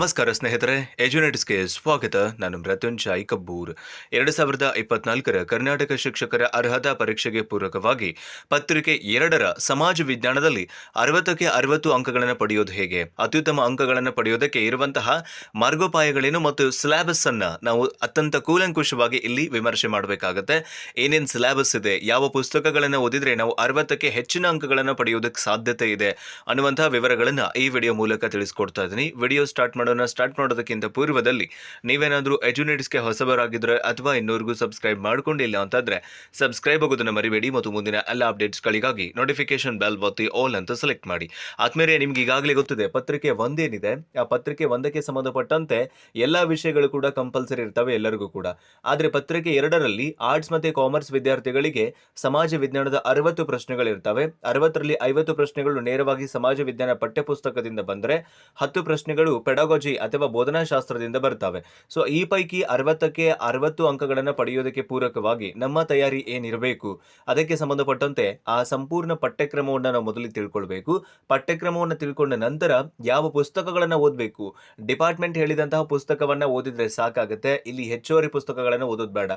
ನಮಸ್ಕಾರ ಸ್ನೇಹಿತರೆ, ಎಜುನೆಟ್ಸ್ಗೆ ಸ್ವಾಗತ. ನಾನು ಮೃತ್ಯುಂಜಯ್ ಕಬ್ಬೂರ್. ಎರಡು ಸಾವಿರದ ಇಪ್ಪತ್ನಾಲ್ಕರ ಕರ್ನಾಟಕ ಶಿಕ್ಷಕರ ಅರ್ಹತಾ ಪರೀಕ್ಷೆಗೆ ಪೂರಕವಾಗಿ ಪತ್ರಿಕೆ ಎರಡರ ಸಮಾಜ ವಿಜ್ಞಾನದಲ್ಲಿ ಅರವತ್ತಕ್ಕೆ ಅರವತ್ತು ಅಂಕಗಳನ್ನು ಪಡೆಯೋದು ಹೇಗೆ? ಅತ್ಯುತ್ತಮ ಅಂಕಗಳನ್ನು ಪಡೆಯೋದಕ್ಕೆ ಇರುವಂತಹ ಮಾರ್ಗೋಪಾಯಗಳೇನು ಮತ್ತು ಸಿಲೆಬಸ್ ಅನ್ನ ನಾವು ಅತ್ಯಂತ ಕೂಲಂಕುಷವಾಗಿ ಇಲ್ಲಿ ವಿಮರ್ಶೆ ಮಾಡಬೇಕಾಗುತ್ತೆ. ಏನೇನು ಸಿಲೆಬಸ್ ಇದೆ, ಯಾವ ಪುಸ್ತಕಗಳನ್ನು ಓದಿದ್ರೆ ನಾವು ಅರವತ್ತಕ್ಕೆ ಹೆಚ್ಚಿನ ಅಂಕಗಳನ್ನು ಪಡೆಯೋದಕ್ಕೆ ಸಾಧ್ಯತೆ ಇದೆ ಅನ್ನುವಂತಹ ವಿವರಗಳನ್ನು ಈ ವಿಡಿಯೋ ಮೂಲಕ ತಿಳಿಸ್ಕೊಡ್ತಾ ಇದ್ದೀನಿ. ವಿಡಿಯೋ ಸ್ಟಾರ್ಟ್ ಮಾಡೋಣ ಸ್ಟಾರ್ಟ್ ಮಾಡೋದಕ್ಕಿಂತ ಪೂರ್ವದಲ್ಲಿ ನೀವೇನಾದರೂ ಎಜುನೇಟ್ಸ್ಗೆ ಹೊಸಬರಾಗಿದ್ರೆ ಅಥವಾ ಇನ್ನೂರಿಗೂ ಸಬ್ಸ್ಕ್ರೈಬ್ ಮಾಡ್ಕೊಂಡಿಲ್ಲ ಅಂತಂದ್ರೆ ಸಬ್ಸ್ಕ್ರೈಬ್ ಆಗೋದನ್ನು ಮರಿಬೇಡಿ ಮತ್ತು ಮುಂದಿನ ಎಲ್ಲ ಅಪ್ಡೇಟ್ಸ್ಗಳಿಗಾಗಿ ನೋಟಿಫಿಕೇಶನ್ ಬೆಲ್ ಒತ್ತಿ ಆಲ್ ಅಂತ ಸೆಲೆಕ್ಟ್ ಮಾಡಿ. ಆದ್ಮೇಲೆ ನಿಮ್ಗೆ ಈಗಾಗಲೇ ಗೊತ್ತಿದೆ, ಪತ್ರಿಕೆ ಒಂದೇನಿದೆ. ಆ ಪತ್ರಿಕೆ ಒಂದಕ್ಕೆ ಸಂಬಂಧಪಟ್ಟಂತೆ ಎಲ್ಲ ವಿಷಯಗಳು ಕೂಡ ಕಂಪಲ್ಸರಿ ಇರ್ತವೆ ಎಲ್ಲರಿಗೂ ಕೂಡ. ಆದರೆ ಪತ್ರಿಕೆ ಎರಡರಲ್ಲಿ ಆರ್ಟ್ಸ್ ಮತ್ತೆ ಕಾಮರ್ಸ್ ವಿದ್ಯಾರ್ಥಿಗಳಿಗೆ ಸಮಾಜ ವಿಜ್ಞಾನದ ಅರವತ್ತು ಪ್ರಶ್ನೆಗಳಿರ್ತವೆ. ಅರವತ್ತರಲ್ಲಿ ಐವತ್ತು ಪ್ರಶ್ನೆಗಳು ನೇರವಾಗಿ ಸಮಾಜ ವಿಜ್ಞಾನ ಪಠ್ಯಪುಸ್ತಕದಿಂದ ಬಂದರೆ ಹತ್ತು ಪ್ರಶ್ನೆಗಳು ಪೆಡಾಲಜಿ ಅಥವಾ ಬೋಧನಾಶಾಸ್ತ್ರದಿಂದ ಬರ್ತವೆ ಸೊ ಈ ಪೈಕಿ ಅರವತ್ತಕ್ಕೆ ಅರವತ್ತು ಅಂಕಗಳನ್ನು ಪಡೆಯೋದಕ್ಕೆ ಪೂರಕವಾಗಿ ನಮ್ಮ ತಯಾರಿ ಏನಿರಬೇಕು? ಅದಕ್ಕೆ ಸಂಬಂಧಪಟ್ಟಂತೆ ಆ ಸಂಪೂರ್ಣ ಪಠ್ಯಕ್ರಮವನ್ನು ನಾವು ಮೊದಲು ತಿಳ್ಕೊಳ್ಬೇಕು. ಪಠ್ಯಕ್ರಮವನ್ನು ತಿಳ್ಕೊಂಡ ನಂತರ ಯಾವ ಪುಸ್ತಕಗಳನ್ನು ಓದಬೇಕು? ಡಿಪಾರ್ಟ್ಮೆಂಟ್ ಹೇಳಿದಂತಹ ಪುಸ್ತಕವನ್ನ ಓದಿದ್ರೆ ಸಾಕಾಗುತ್ತೆ. ಇಲ್ಲಿ ಹೆಚ್ಚುವರಿ ಪುಸ್ತಕಗಳನ್ನು ಓದೋದು ಬೇಡ.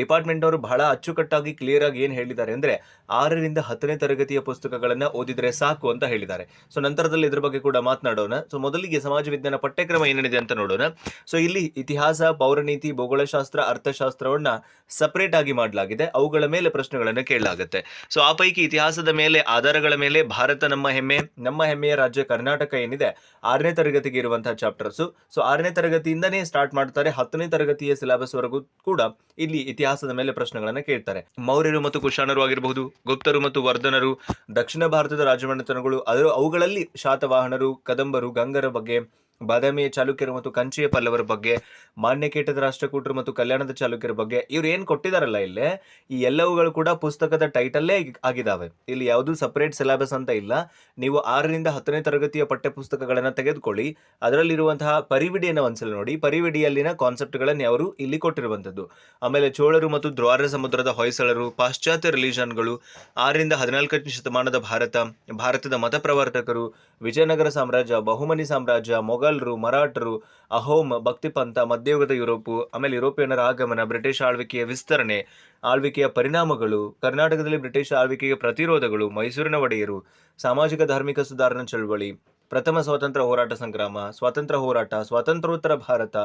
ಡಿಪಾರ್ಟ್ಮೆಂಟ್ ಅವರು ಬಹಳ ಅಚ್ಚುಕಟ್ಟಾಗಿ ಕ್ಲಿಯರ್ ಆಗಿ ಏನು ಹೇಳಿದ್ದಾರೆ ಅಂದ್ರೆ ಆರರಿಂದ ಹತ್ತನೇ ತರಗತಿಯ ಪುಸ್ತಕಗಳನ್ನು ಓದಿದ್ರೆ ಸಾಕು ಅಂತ ಹೇಳಿದ್ದಾರೆ. ಸೊ ನಂತರದಲ್ಲಿ ಇದ್ರ ಬಗ್ಗೆ ಕೂಡ ಮಾತನಾಡೋಣ. ಸೊ ಮೊದಲಿಗೆ ಸಮಾಜ ವಿಜ್ಞಾನ ಪಠ್ಯಕ್ರಮ ಏನೇನಿದೆ ಅಂತ ನೋಡೋಣ. ಸೊ ಇಲ್ಲಿ ಇತಿಹಾಸ, ಪೌರನೀತಿ, ಭೂಗೋಳಶಾಸ್ತ್ರ, ಅರ್ಥಶಾಸ್ತ್ರವನ್ನ ಸಪರೇಟ್ ಆಗಿ ಮಾಡಲಾಗಿದೆ. ಅವುಗಳ ಮೇಲೆ ಪ್ರಶ್ನೆಗಳನ್ನು ಕೇಳಲಾಗುತ್ತೆ. ಸೊ ಆ ಪೈಕಿ ಇತಿಹಾಸದ ಮೇಲೆ, ಆಧಾರಗಳ ಮೇಲೆ ಭಾರತ ನಮ್ಮ ಹೆಮ್ಮೆ, ನಮ್ಮ ಹೆಮ್ಮೆಯ ರಾಜ್ಯ ಕರ್ನಾಟಕ ಏನಿದೆ, ಆರನೇ ತರಗತಿಗೆ ಇರುವಂತಹ ಚಾಪ್ಟರ್ಸು ಸೊ ಆರನೇ ತರಗತಿಯಿಂದನೇ ಸ್ಟಾರ್ಟ್ ಮಾಡ್ತಾರೆ, ಹತ್ತನೇ ತರಗತಿಯ ಸಿಲೆಬಸ್ ವರೆಗೂ ಕೂಡ ಇಲ್ಲಿ ಇತಿಹಾಸದ ಮೇಲೆ ಪ್ರಶ್ನೆಗಳನ್ನ ಕೇಳ್ತಾರೆ. ಮೌರ್ಯರು ಮತ್ತು ಕುಶಾಣರು ಆಗಿರಬಹುದು, ಗುಪ್ತರು ಮತ್ತು ವರ್ಧನರು, ದಕ್ಷಿಣ ಭಾರತದ ರಾಜಮನೆತನಗಳು, ಅದರ ಅವುಗಳಲ್ಲಿ ಶಾತವಾಹನರು, ಕದಂಬರು, ಗಂಗರ ಬಗ್ಗೆ ಬಾದಾಮಿಯ ಚಾಲುಕ್ಯರು ಮತ್ತು ಕಂಚಿಯ ಪಲ್ಲವರ ಬಗ್ಗೆ, ಮಾನ್ಯಕೇಟದ ರಾಷ್ಟ್ರಕೂಟರು ಮತ್ತು ಕಲ್ಯಾಣದ ಚಾಲುಕ್ಯರ ಬಗ್ಗೆ ಇವ್ರು ಏನು ಕೊಟ್ಟಿದಾರಲ್ಲ ಇಲ್ಲಿ, ಈ ಎಲ್ಲವುಗಳು ಕೂಡ ಪುಸ್ತಕದ ಟೈಟಲ್ಲೇ ಆಗಿದಾವೆ. ಇಲ್ಲಿ ಯಾವುದೂ ಸಪರೇಟ್ ಸಿಲೆಬಸ್ ಅಂತ ಇಲ್ಲ. ನೀವು ಆರರಿಂದ ಹತ್ತನೇ ತರಗತಿಯ ಪಠ್ಯಪುಸ್ತಕಗಳನ್ನು ತೆಗೆದುಕೊಳ್ಳಿ. ಅದರಲ್ಲಿರುವಂತಹ ಪರಿವಿಡಿಯನ್ನು ಒಂದ್ಸಲ ನೋಡಿ. ಪರಿವಿಡಿಯಲ್ಲಿನ ಕಾನ್ಸೆಪ್ಟ್ಗಳನ್ನೇ ಅವರು ಇಲ್ಲಿ ಕೊಟ್ಟಿರುವಂಥದ್ದು. ಆಮೇಲೆ ಚೋಳರು ಮತ್ತು ದ್ವಾರ ಸಮುದ್ರದ ಹೊಯ್ಸಳರು, ಪಾಶ್ಚಾತ್ಯ ರಿಲಿಜನ್ಗಳು ಆರರಿಂದ ಹದಿನಾಲ್ಕನೇ ಶತಮಾನದ ಭಾರತ, ಭಾರತದ ಮತ ಪ್ರವರ್ತಕರು ವಿಜಯನಗರ ಸಾಮ್ರಾಜ್ಯ, ಬಹುಮನಿ ಸಾಮ್ರಾಜ್ಯ ಮೊಘಲರು, ಮರಾಠರು, ಅಹೋಮ್, ಭಕ್ತಿಪಂಥ, ಮಧ್ಯಯುಗದ ಯುರೋಪು, ಆಮೇಲೆ ಯುರೋಪಿಯನ್ನರ ಆಗಮನ, ಬ್ರಿಟಿಷ್ ಆಳ್ವಿಕೆಯ ವಿಸ್ತರಣೆ, ಆಳ್ವಿಕೆಯ ಪರಿಣಾಮಗಳು, ಕರ್ನಾಟಕದಲ್ಲಿ ಬ್ರಿಟಿಷ್ ಆಳ್ವಿಕೆಗೆ ಪ್ರತಿರೋಧಗಳು, ಮೈಸೂರಿನ ಒಡೆಯರು, ಸಾಮಾಜಿಕ ಧಾರ್ಮಿಕ ಸುಧಾರಣಾ ಚಳವಳಿ, ಪ್ರಥಮ ಸ್ವಾತಂತ್ರ್ಯ ಹೋರಾಟ ಸಂಗ್ರಾಮ, ಸ್ವಾತಂತ್ರ್ಯ ಹೋರಾಟ, ಸ್ವಾತಂತ್ರ್ಯೋತ್ತರ ಭಾರತ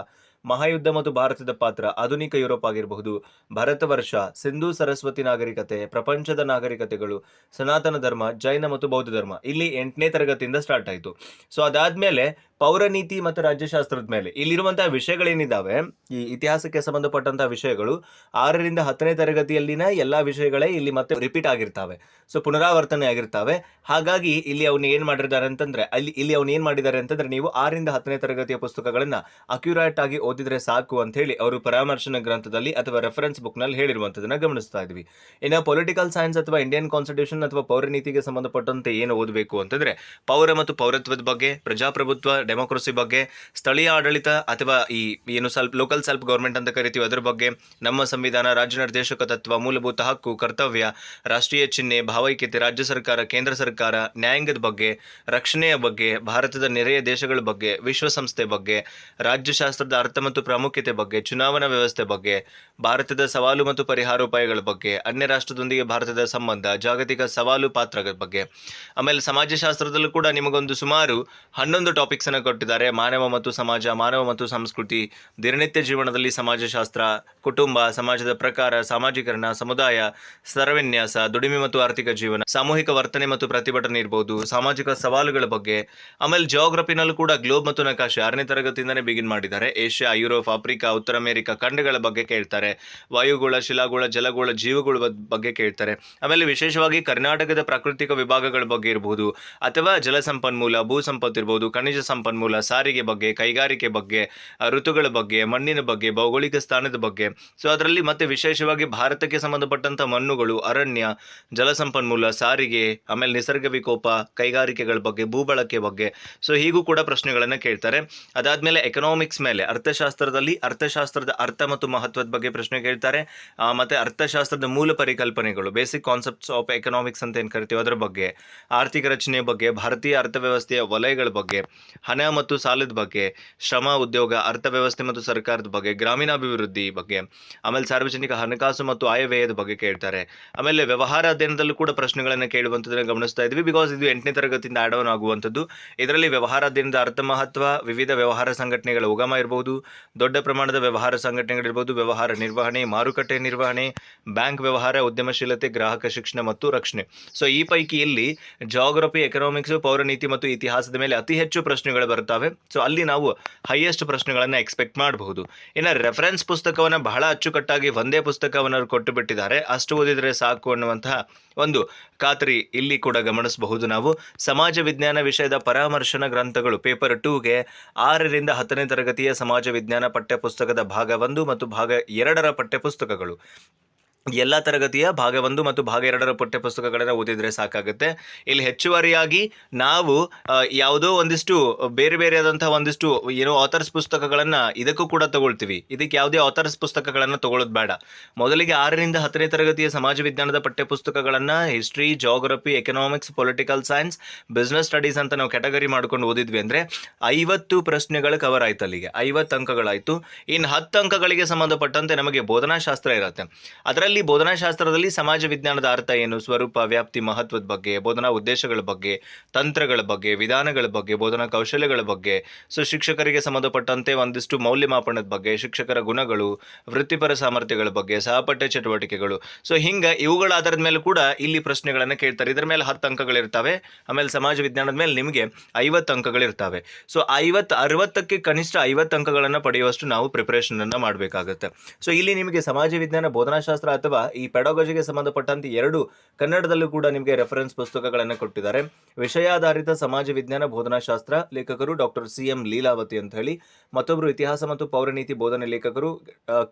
ಮಹಾಯುದ್ಧ ಮತ್ತು ಭಾರತದ ಪಾತ್ರ ಆಧುನಿಕ ಯುರೋಪ್ ಆಗಿರಬಹುದು. ಭಾರತ ವರ್ಷ, ಸಿಂಧೂ ಸರಸ್ವತಿ ನಾಗರಿಕತೆ, ಪ್ರಪಂಚದ ನಾಗರಿಕತೆಗಳು, ಸನಾತನ ಧರ್ಮ, ಜೈನ ಮತ್ತು ಬೌದ್ಧ ಧರ್ಮ ಇಲ್ಲಿ ಎಂಟನೇ ತರಗತಿಯಿಂದ ಸ್ಟಾರ್ಟ್ ಆಯಿತು. ಸೊ, ಅದಾದ್ಮೇಲೆ ಪೌರನೀತಿ ಮತ್ತು ರಾಜ್ಯಶಾಸ್ತ್ರದ ಮೇಲೆ ಇಲ್ಲಿರುವಂತಹ ವಿಷಯಗಳೇನಿದ್ದಾವೆ? ಈ ಇತಿಹಾಸಕ್ಕೆ ಸಂಬಂಧಪಟ್ಟಂತಹ ವಿಷಯಗಳು ಆರರಿಂದ ಹತ್ತನೇ ತರಗತಿಯಲ್ಲಿನ ಎಲ್ಲಾ ವಿಷಯಗಳೇ ಇಲ್ಲಿ ಮತ್ತೆ ರಿಪೀಟ್ ಆಗಿರ್ತಾವೆ. ಸೊ, ಪುನರಾವರ್ತನೆ ಆಗಿರ್ತವೆ. ಹಾಗಾಗಿ ಇಲ್ಲಿ ಅವನು ಏನ್ ಮಾಡಿದ್ದಾರೆ ಅಂತಂದ್ರೆ ಅಲ್ಲಿ ಇಲ್ಲಿ ಅವನು ಏನ್ ಮಾಡಿದ್ದಾರೆ ಅಂತಂದ್ರೆ ನೀವು ಆರರಿಂದ ಹತ್ತನೇ ತರಗತಿಯ ಪುಸ್ತಕಗಳನ್ನ ಅಕ್ಯುರೇಟ್ ಆಗಿ ಓದಿದ್ರೆ ಸಾಕು ಅಂತ ಹೇಳಿ ಅವರು ಪರಾಮರ್ಶನ ಗ್ರಂಥದಲ್ಲಿ ಅಥವಾ ರೆಫರೆನ್ಸ್ ಬುಕ್ನಲ್ಲಿ ಹೇಳಿರುವಂತದನ್ನ ಗಮನಿಸ್ತಾ ಇದ್ವಿ. ಇನ್ನು ಪೊಲಿಟಿಕಲ್ ಸೈನ್ಸ್ ಅಥವಾ ಇಂಡಿಯನ್ ಕಾನ್ಸ್ಟಿಟ್ಯೂಷನ್ ಅಥವಾ ಪೌರನೀತಿಗೆ ಸಂಬಂಧಪಟ್ಟಂತೆ ಏನು ಓದಬೇಕು ಅಂತಂದ್ರೆ ಪೌರ ಮತ್ತು ಪೌರತ್ವದ ಬಗ್ಗೆ, ಪ್ರಜಾಪ್ರಭುತ್ವ ಡೆಮೋಕ್ರಸಿ ಬಗ್ಗೆ, ಸ್ಥಳೀಯ ಆಡಳಿತ ಅಥವಾ ಈ ಏನು ಸ್ವಲ್ಪ ಲೋಕಲ್ ಸೆಲ್ಫ್ ಗೌರ್ಮೆಂಟ್ ಅಂತ ಕರಿತೀವಿ ಅದರ ಬಗ್ಗೆ, ನಮ್ಮ ಸಂವಿಧಾನ, ರಾಜ್ಯ ನಿರ್ದೇಶಕ ತತ್ವ, ಮೂಲಭೂತ ಹಕ್ಕು, ಕರ್ತವ್ಯ, ರಾಷ್ಟ್ರೀಯ ಚಿಹ್ನೆ, ಭಾವೈಕ್ಯತೆ, ರಾಜ್ಯ ಸರ್ಕಾರ, ಕೇಂದ್ರ ಸರ್ಕಾರ, ನ್ಯಾಯಾಂಗದ ಬಗ್ಗೆ, ರಕ್ಷಣೆಯ ಬಗ್ಗೆ, ಭಾರತದ ನೆರೆಯ ದೇಶಗಳ ಬಗ್ಗೆ, ವಿಶ್ವಸಂಸ್ಥೆ ಬಗ್ಗೆ, ರಾಜ್ಯಶಾಸ್ತ್ರದ ಅರ್ಥ ಮತ್ತು ಪ್ರಾಮುಖ್ಯತೆ ಬಗ್ಗೆ, ಚುನಾವಣಾ ವ್ಯವಸ್ಥೆ ಬಗ್ಗೆ, ಭಾರತದ ಸವಾಲು ಮತ್ತು ಪರಿಹಾರೋಪಾಯಗಳ ಬಗ್ಗೆ, ಅನ್ಯ ರಾಷ್ಟ್ರದೊಂದಿಗೆ ಭಾರತದ ಸಂಬಂಧ, ಜಾಗತಿಕ ಸವಾಲು ಪಾತ್ರಗಳ ಬಗ್ಗೆ. ಆಮೇಲೆ ಸಮಾಜಶಾಸ್ತ್ರದಲ್ಲೂ ಕೂಡ ನಿಮಗೊಂದು ಸುಮಾರು ಹನ್ನೊಂದು ಟಾಪಿಕ್ಸ್ ಅನ್ನು ಕೊಟ್ಟಿದ್ದಾರೆ. ಮಾನವ ಮತ್ತು ಸಮಾಜ, ಮಾನವ ಮತ್ತು ಸಂಸ್ಕೃತಿ, ದಿನನಿತ್ಯ ಜೀವನದಲ್ಲಿ ಸಮಾಜಶಾಸ್ತ್ರ, ಕುಟುಂಬ, ಸಮಾಜದ ಪ್ರಕಾರ, ಸಾಮಾಜೀಕರಣ, ಸಮುದಾಯ ಸ್ತರವಿನ್ಯಾಸ ದುಡಿಮೆ ಮತ್ತು ಆರ್ಥಿಕ ಜೀವನ, ಸಾಮೂಹಿಕ ವರ್ತನೆ ಮತ್ತು ಪ್ರತಿಭಟನೆ ಇರ್ಬೋದು, ಸಾಮಾಜಿಕ ಸವಾಲುಗಳ ಬಗ್ಗೆ. ಆಮೇಲೆ ಜಿಯೋಗ್ರಫಿನಲ್ಲೂ ಕೂಡ ಗ್ಲೋಬ್ ಮತ್ತು ನಕಾಶೆ ಆರನೇ ತರಗತಿಯಿಂದನೇ ಬಿಗಿನ್ ಮಾಡಿದ್ದಾರೆ. ಏಷ್ಯಾ ಯುರೋಪ್, ಆಫ್ರಿಕಾ, ಉತ್ತರ ಅಮೆರಿಕ ಖಂಡಗಳ ಬಗ್ಗೆ ಕೇಳ್ತಾರೆ. ವಾಯುಗುಳ, ಶಿಲಾಗುಳ, ಜಲಗುಳ, ಜೀವಗಳ ಬಗ್ಗೆ ಕೇಳ್ತಾರೆ. ಆಮೇಲೆ ವಿಶೇಷವಾಗಿ ಕರ್ನಾಟಕದ ಪ್ರಾಕೃತಿಕ ವಿಭಾಗಗಳ ಬಗ್ಗೆ ಇರಬಹುದು ಅಥವಾ ಜಲ ಸಂಪನ್ಮೂಲ ಭೂ ಸಂಪತ್ತು ಇರ್ಬೋದು ಖನಿಜ ಸಂಪನ್ಮೂಲ, ಸಾರಿಗೆ ಬಗ್ಗೆ, ಕೈಗಾರಿಕೆ ಬಗ್ಗೆ ಋತುಗಳ ಬಗ್ಗೆ, ಮಣ್ಣಿನ ಬಗ್ಗೆ, ಭೌಗೋಳಿಕ ಸ್ಥಾನದ ಬಗ್ಗೆ. ಸೊ ಅದರಲ್ಲಿ ಮತ್ತೆ ವಿಶೇಷವಾಗಿ ಭಾರತಕ್ಕೆ ಸಂಬಂಧಪಟ್ಟಂತ ಮಣ್ಣುಗಳು, ಅರಣ್ಯ ಜಲ ಸಂಪನ್ಮೂಲ ಸಾರಿಗೆ, ಆಮೇಲೆ ನಿಸರ್ಗ ವಿಕೋಪ ಕೈಗಾರಿಕೆಗಳ ಬಗ್ಗೆ, ಭೂಬಳಕೆ ಬಗ್ಗೆ. ಸೊ ಹೀಗೂ ಕೂಡ ಪ್ರಶ್ನೆಗಳನ್ನ ಕೇಳ್ತಾರೆ. ಅದಾದ್ಮೇಲೆ ಎಕನಾಮಿಕ್ಸ್ ಮೇಲೆ, ಅರ್ಥಶಾಸ್ತ್ರ ಅರ್ಥಶಾಸ್ತ್ರದಲ್ಲಿ ಅರ್ಥಶಾಸ್ತ್ರದ ಅರ್ಥ ಮತ್ತು ಮಹತ್ವದ ಬಗ್ಗೆ ಪ್ರಶ್ನೆ ಕೇಳ್ತಾರೆ. ಮತ್ತೆ ಅರ್ಥಶಾಸ್ತ್ರದ ಮೂಲ ಪರಿಕಲ್ಪನೆಗಳು ಬೇಸಿಕ್ ಕಾನ್ಸೆಪ್ಟ್ಸ್ ಆಫ್ ಎಕನಾಮಿಕ್ಸ್ ಅಂತ ಏನು ಕರಿತೀವಿ ಅದರ ಬಗ್ಗೆ, ಆರ್ಥಿಕ ರಚನೆ ಬಗ್ಗೆ, ಭಾರತೀಯ ಅರ್ಥವ್ಯವಸ್ಥೆಯ ವಲಯಗಳ ಬಗ್ಗೆ, ಹಣ ಮತ್ತು ಸಾಲದ ಬಗ್ಗೆ, ಶ್ರಮ, ಉದ್ಯೋಗ, ಅರ್ಥವ್ಯವಸ್ಥೆ ಮತ್ತು ಸರ್ಕಾರದ ಬಗ್ಗೆ, ಗ್ರಾಮೀಣಾಭಿವೃದ್ಧಿ ಬಗ್ಗೆ, ಆಮೇಲೆ ಸಾರ್ವಜನಿಕ ಹಣಕಾಸು ಮತ್ತು ಆಯವ್ಯಯದ ಬಗ್ಗೆ ಕೇಳ್ತಾರೆ. ಆಮೇಲೆ ವ್ಯವಹಾರ ಅಧ್ಯಯನದಲ್ಲೂ ಕೂಡ ಪ್ರಶ್ನೆಗಳನ್ನು ಕೇಳುವಂಥದ್ದನ್ನು ಗಮನಿಸ್ತಾ ಇದ್ವಿ. ಬಿಕಾಸ್ ಇದು ಎಂಟನೇ ತರಗತಿಯಿಂದ ಆಡ್ ಆನ್ ಆಗುವಂಥದ್ದು. ಇದರಲ್ಲಿ ವ್ಯವಹಾರ ಅಧ್ಯಯನದ ಅರ್ಥ ಮಹತ್ವ, ವಿವಿಧ ವ್ಯವಹಾರ ಸಂಘಟನೆಗಳ ಉಗಮ ಇರಬಹುದು ದೊಡ್ಡ ಪ್ರಮಾಣದ ವ್ಯವಹಾರ ಸಂಘಟನೆಗಳಿರ್ಬೋದು, ವ್ಯವಹಾರ ನಿರ್ವಹಣೆ, ಮಾರುಕಟ್ಟೆ ನಿರ್ವಹಣೆ, ಬ್ಯಾಂಕ್ ವ್ಯವಹಾರ, ಉದ್ಯಮಶೀಲತೆ, ಗ್ರಾಹಕ ಶಿಕ್ಷಣ ಮತ್ತು ರಕ್ಷಣೆ. ಸೊ ಈ ಪೈಕಿ ಇಲ್ಲಿ ಜಾಗ್ರಫಿ ಎಕನಾಮಿಕ್ಸ್ ಪೌರನೀತಿ ಮತ್ತು ಇತಿಹಾಸದ ಮೇಲೆ ಅತಿ ಹೆಚ್ಚು ಪ್ರಶ್ನೆಗಳು ಬರ್ತವೆ ಸೊ ಅಲ್ಲಿ ನಾವು ಹೈಯೆಸ್ಟ್ ಪ್ರಶ್ನೆಗಳನ್ನು ಎಕ್ಸ್ಪೆಕ್ಟ್ ಮಾಡಬಹುದು. ಇನ್ನು ರೆಫರೆನ್ಸ್ ಪುಸ್ತಕವನ್ನು ಬಹಳ ಅಚ್ಚುಕಟ್ಟಾಗಿ ಒಂದೇ ಪುಸ್ತಕವನ್ನು ಕೊಟ್ಟು ಬಿಟ್ಟಿದ್ದಾರೆ. ಅಷ್ಟು ಓದಿದರೆ ಸಾಕು ಅನ್ನುವಂತಹ ಒಂದು ಖಾತ್ರಿ ಇಲ್ಲಿ ಕೂಡ ಗಮನಿಸಬಹುದು ನಾವು. ಸಮಾಜ ವಿಜ್ಞಾನ ವಿಷಯದ ಪರಾಮರ್ಶನ ಗ್ರಂಥಗಳು ಪೇಪರ್ ಟೂಗೆ ಆರರಿಂದ ಹತ್ತನೇ ತರಗತಿಯ ಸಮಾಜ ವಿಜ್ಞಾನ ಪಠ್ಯಪುಸ್ತಕದ ಭಾಗ ಒಂದು ಮತ್ತು ಭಾಗ ಎರಡರ ಪಠ್ಯಪುಸ್ತಕಗಳು. ಎಲ್ಲ ತರಗತಿಯ ಭಾಗ ಒಂದು ಮತ್ತು ಭಾಗ ಎರಡರ ಪಠ್ಯಪುಸ್ತಕಗಳನ್ನು ಓದಿದರೆ ಸಾಕಾಗುತ್ತೆ. ಇಲ್ಲಿ ಹೆಚ್ಚುವರಿಯಾಗಿ ನಾವು ಯಾವುದೋ ಒಂದಿಷ್ಟು ಬೇರೆ ಬೇರೆಯಾದಂತಹ ಒಂದಿಷ್ಟು ಏನೋ ಆಥರ್ಸ್ ಪುಸ್ತಕಗಳನ್ನು ಇದಕ್ಕೂ ಕೂಡ ತಗೊಳ್ತೀವಿ. ಇದಕ್ಕೆ ಯಾವುದೇ ಆಥರ್ಸ್ ಪುಸ್ತಕಗಳನ್ನು ತಗೊಳ್ಳೋದು ಬೇಡ. ಮೊದಲಿಗೆ ಆರರಿಂದ ಹತ್ತನೇ ತರಗತಿಯ ಸಮಾಜ ವಿಜ್ಞಾನದ ಪಠ್ಯಪುಸ್ತಕಗಳನ್ನು history geography economics political science business studies ಅಂತ ನಾವು ಕ್ಯಾಟಗರಿ ಮಾಡ್ಕೊಂಡು ಓದಿದ್ವಿ ಅಂದರೆ ಐವತ್ತು ಪ್ರಶ್ನೆಗಳು ಕವರ್ ಆಯ್ತು ಅಲ್ಲಿಗೆ. ಐವತ್ತು ಅಂಕಗಳಾಯಿತು. ಇನ್ನು ಹತ್ತು ಅಂಕಗಳಿಗೆ ಸಂಬಂಧಪಟ್ಟಂತೆ ನಮಗೆ ಬೋಧನಾಶಾಸ್ತ್ರ ಇರುತ್ತೆ. ಅದರಲ್ಲಿ ಬೋಧನಾಶಾಸ್ತ್ರದಲ್ಲಿ ಸಮಾಜ ವಿಜ್ಞಾನದ ಅರ್ಥ ಏನು? ಸ್ವರೂಪ, ವ್ಯಾಪ್ತಿ, ಮಹತ್ವದ ಬಗ್ಗೆ, ಬೋಧನಾ ಉದ್ದೇಶಗಳ ಬಗ್ಗೆ, ತಂತ್ರಗಳ ಬಗ್ಗೆ, ವಿಧಾನಗಳ ಬಗ್ಗೆ, ಬೋಧನಾ ಕೌಶಲ್ಯಗಳ ಬಗ್ಗೆ. ಸೊ ಶಿಕ್ಷಕರಿಗೆ ಸಂಬಂಧಪಟ್ಟಂತೆ ಒಂದಿಷ್ಟು ಮೌಲ್ಯಮಾಪನದ ಬಗ್ಗೆ, ಶಿಕ್ಷಕರ ಗುಣಗಳು, ವೃತ್ತಿಪರ ಸಾಮರ್ಥ್ಯಗಳ ಬಗ್ಗೆ, ಸಹಪಠ್ಯ ಚಟುವಟಿಕೆಗಳು. ಸೊ ಹಿಂಗ ಇವುಗಳ ಆಧಾರದ ಮೇಲೆ ಕೂಡ ಇಲ್ಲಿ ಪ್ರಶ್ನೆಗಳನ್ನು ಕೇಳ್ತಾರೆ. ಇದರ ಮೇಲೆ ಹತ್ತು ಅಂಕಗಳಿರ್ತವೆ. ಆಮೇಲೆ ಸಮಾಜ ವಿಜ್ಞಾನದ ಮೇಲೆ ನಿಮಗೆ ಐವತ್ತು ಅಂಕಗಳಿರ್ತವೆ. ಸೊ ಐವತ್ತು, ಅರವತ್ತಕ್ಕೆ ಕನಿಷ್ಠ ಐವತ್ತು ಅಂಕಗಳನ್ನು ಪಡೆಯುವಷ್ಟು ನಾವು ಪ್ರಿಪರೇಷನ್ ಪ್ರಿಪರೇಷನನ್ನು ಮಾಡಬೇಕಾಗುತ್ತೆ. ಸೊ ಇಲ್ಲಿ ನಿಮಗೆ ಸಮಾಜ ವಿಜ್ಞಾನ, ಬೋಧನಾಶಾಸ್ತ್ರ ಅಥವಾ ಈ ಪೆಡಾಗಜಿಗೆ ಸಂಬಂಧಪಟ್ಟಂತೆ ಎರಡು ಕನ್ನಡದಲ್ಲೂ ಕೂಡ ನಿಮಗೆ ರೆಫರೆನ್ಸ್ ಪುಸ್ತಕಗಳನ್ನು ಕೊಟ್ಟಿದ್ದಾರೆ. ವಿಷಯಾಧಾರಿತ ಸಮಾಜ ವಿಜ್ಞಾನ ಬೋಧನಾಶಾಸ್ತ್ರ ಲೇಖಕರು ಡಾಕ್ಟರ್ ಸಿ ಎಂ ಲೀಲಾವತಿ ಅಂತ ಹೇಳಿ ಮತ್ತೊಬ್ಬರು ಇತಿಹಾಸ ಮತ್ತು ಪೌರನೀತಿ ಬೋಧನೆ ಲೇಖಕರು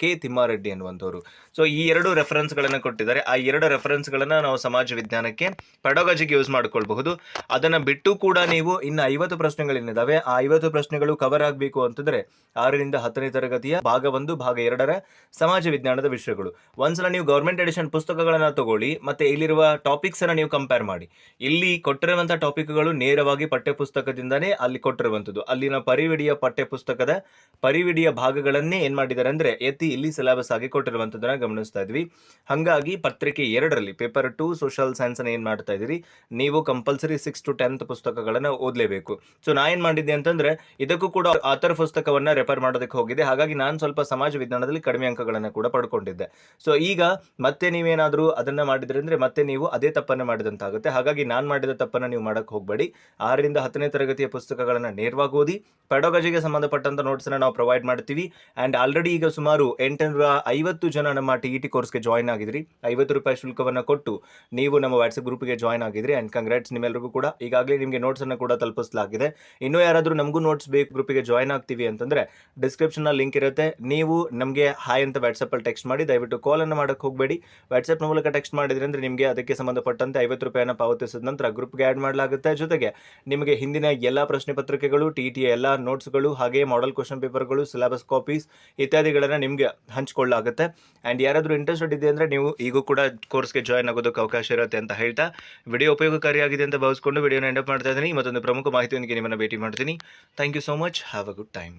ಕೆ ತಿಮ್ಮಾರೆಡ್ಡಿ ಅನ್ನುವಂಥವ್ರು ಸೊ ಈ ಎರಡು ರೆಫರೆನ್ಸ್ಗಳನ್ನು ಕೊಟ್ಟಿದ್ದಾರೆ. ಆ ಎರಡು ರೆಫರೆನ್ಸ್ಗಳನ್ನು ನಾವು ಸಮಾಜ ವಿಜ್ಞಾನಕ್ಕೆ ಪೆಡಾಗಜಿಗೆ ಯೂಸ್ ಮಾಡ್ಕೊಳ್ಬಹುದು. ಅದನ್ನು ಬಿಟ್ಟು ಕೂಡ ನೀವು ಇನ್ನು ಐವತ್ತು ಪ್ರಶ್ನೆಗಳೇನಿದಾವೆ ಆ ಐವತ್ತು ಪ್ರಶ್ನೆಗಳು ಕವರ್ ಆಗಬೇಕು ಅಂತಂದ್ರೆ ಆರರಿಂದ ಹತ್ತನೇ ತರಗತಿಯ ಭಾಗ ಒಂದು, ಭಾಗ ಎರಡರ ಸಮಾಜ ವಿಜ್ಞಾನದ ವಿಷಯಗಳು. ಒಂದ್ಸಲ ನೀವು ಗೌರ್ಮೆಂಟ್ ಎಡಿಷನ್ ಪುಸ್ತಕಗಳನ್ನು ತಗೊಳ್ಳಿ, ಮತ್ತೆ ಇಲ್ಲಿರುವ ಟಾಪಿಕ್ಸ್ ಅನ್ನ ನೀವು ಕಂಪೇರ್ ಮಾಡಿ. ಇಲ್ಲಿ ಕೊಟ್ಟಿರುವಂಥ ಟಾಪಿಕ್ಗಳು ನೇರವಾಗಿ ಪಠ್ಯಪುಸ್ತಕದಿಂದನೇ ಅಲ್ಲಿ ಕೊಟ್ಟಿರುವಂಥದ್ದು. ಅಲ್ಲಿನ ಪರಿವಿಡಿಯ ಪಠ್ಯಪುಸ್ತಕದ ಪರಿವಿಡಿಯ ಭಾಗಗಳನ್ನೇ ಏನ್ ಮಾಡಿದ್ದಾರೆ ಅಂದ್ರೆ, ಎತ್ತಿ ಇಲ್ಲಿ ಸಿಲೆಬಸ್ ಆಗಿ ಕೊಟ್ಟಿರುವಂಥದ್ದನ್ನ ಗಮನಿಸ್ತಾ ಇದ್ವಿ. ಹಾಗಾಗಿ ಪತ್ರಿಕೆ ಎರಡರಲ್ಲಿ ಪೇಪರ್ ಟು ಸೋಷಿಯಲ್ ಸೈನ್ಸ್ ಅನ್ನ ಏನ್ ಮಾಡ್ತಾ ಇದ್ದೀರಿ? ನೀವು ಕಂಪಲ್ಸರಿ ಸಿಕ್ಸ್ ಟು ಟೆಂತ್ ಪುಸ್ತಕಗಳನ್ನ ಓದಲೇಬೇಕು. ಸೊ ನಾ ಏನ್ ಮಾಡಿದ್ದೆ ಅಂತಂದ್ರೆ, ಇದಕ್ಕೂ ಕೂಡ ಆಥರ್ ಪುಸ್ತಕವನ್ನ ರೆಫರ್ ಮಾಡೋದಕ್ಕೆ ಹೋಗಿದೆ ಹಾಗಾಗಿ ನಾನು ಸ್ವಲ್ಪ ಸಮಾಜ ವಿಜ್ಞಾನದಲ್ಲಿ ಕಡಿಮೆ ಅಂಕಗಳನ್ನು ಕೂಡ ಪಡ್ಕೊಂಡಿದ್ದೆ. ಸೊ ಈಗ ಮತ್ತೆ ನೀವೇನಾದರೂ ಅದನ್ನ ಮಾಡಿದ್ರೆ ಅಂದ್ರೆ ಮತ್ತೆ ನೀವು ಅದೇ ತಪ್ಪನ್ನು ಮಾಡಿದಂತಾಗುತ್ತೆ. ಹಾಗಾಗಿ ನಾನು ಮಾಡಿದ ತಪ್ಪನ್ನ ನೀವು ಮಾಡೋಕ್ಕೆ ಹೋಗಬೇಡಿ. ಆರರಿಂದ ಹತ್ತನೇ ತರಗತಿಯ ಪುಸ್ತಕಗಳನ್ನ ನೇರವಾಗಿ ಓದಿ, ಪೆಡೋಗಜಿಗೆ ಸಂಬಂಧಪಟ್ಟಂತ ನೋಟ್ಸ್ ನಾವು ಪ್ರೊವೈಡ್ ಮಾಡ್ತೀವಿ. ಅಂಡ್ ಆಲ್ರೆಡಿ ಈಗ ಸುಮಾರು ಎಂಟುನೂರ ಐವತ್ತು ಜನ ನಮ್ಮ ಟಿ ಇ ಟಿ ಕೋರ್ಸ್ಗೆ ಜಾಯ್ನ್ ಆಗಿದ್ರಿ. ಐವತ್ತು ರೂಪಾಯಿ ಶುಲ್ಕವನ್ನು ಕೊಟ್ಟು ನೀವು ನಮ್ಮ ವಾಟ್ಸಪ್ ಗ್ರೂಪ್ಗೆ ಜಾಯ್ನ್ ಆಗಿದ್ರಿ. ಅಂಡ್ ಕಂಗ್ರಾಟ್ಸ್ ನಿಮ್ಮೆಲ್ಲರಿಗೂ ಕೂಡ. ಈಗಾಗಲೇ ನಿಮಗೆ ನೋಟ್ಸ್ ಅನ್ನು ಕೂಡ ತಲುಪಿಸಲಾಗಿದೆ. ಇನ್ನೂ ಯಾರಾದರೂ ನಮಗೂ ನೋಟ್ಸ್ ಬೇಕು ಗ್ರೂಪಿಗೆ ಜಾಯ್ನ್ ಆಗ್ತೀವಿ ಅಂತಂದ್ರೆ ಡಿಸ್ಕ್ರಿಪ್ಷನ್ ಲಿಂಕ್ ಇರುತ್ತೆ. ನೀವು ನಮಗೆ ಹಾಯ್ ಅಂತ ವಾಟ್ಸಪ್ಪಲ್ಲಿ ಟೆಕ್ಸ್ಟ್ ಮಾಡಿ, ದಯವಿಟ್ಟು ಕಾಲ್ ಅನ್ನು ಮಾಡಕ್ಕೆ ಹೋಗಬೇಡಿ. ವಾಟ್ಸಪ್ ಮೂಲಕ ಟೆಕ್ಸ್ಟ್ ಮಾಡಿದ್ರೆ ಅಂದ್ರೆ ನಿಮಗೆ ಅದಕ್ಕೆ ಸಂಬಂಧಪಟ್ಟಂತೆ ಐವತ್ತು ರೂಪಾಯಿನ ಪಾವತಿಸಿದ ನಂತರ ಗ್ರೂಪ್ಗೆ ಆ್ಯಡ್ ಮಾಡಲಾಗುತ್ತೆ. ಜೊತೆಗೆ ನಿಮಗೆ ಹಿಂದಿನ ಎಲ್ಲ ಪ್ರಶ್ನೆ ಪತ್ರಿಕೆಗಳು ಟಿ ಟಿ ಎಲ್ಲ ನೋಟ್ಸ್ಗಳು ಹಾಗೆ ಮಾಡೆಲ್ ಕ್ವಶನ್ ಪೇಪರ್ಗಳು ಸಿಲೆಬಸ್ ಕಾಪೀಸ್ ಇತ್ಯಾದಿಗಳನ್ನು ನಿಮಗೆ ಹಂಚಿಕೊಳ್ಳಲಾಗುತ್ತೆ ಆ್ಯಂಡ್ ಯಾರಾದರೂ ಇಂಟ್ರೆಸ್ಟೆಡ್ ಇದೆ ಅಂದರೆ ನೀವು ಈಗೂ ಕೂಡ ಕೋರ್ಸ್ಗೆ ಜಾಯ್ನ್ ಆಗೋದಕ್ಕೆ ಅವಕಾಶ ಇರುತ್ತೆ ಅಂತ ಹೇಳ್ತಾ ವಿಡಿಯೋ ಉಪಯೋಗಕಾರಿಯಾಗಿದೆ ಅಂತ ಭಾವಿಸ್ಕೊಂಡು ವಿಡಿಯೋನ ಎಂಡಪ್ ಮಾಡ್ತಾ ಇದ್ದೀನಿ. ಮತ್ತೊಂದು ಪ್ರಮುಖ ಮಾಹಿತಿಯೊಂದಿಗೆ ನಿಮ್ಮನ್ನು ಭೇಟಿ ಮಾಡ್ತೀನಿ. Thank you so much have a good time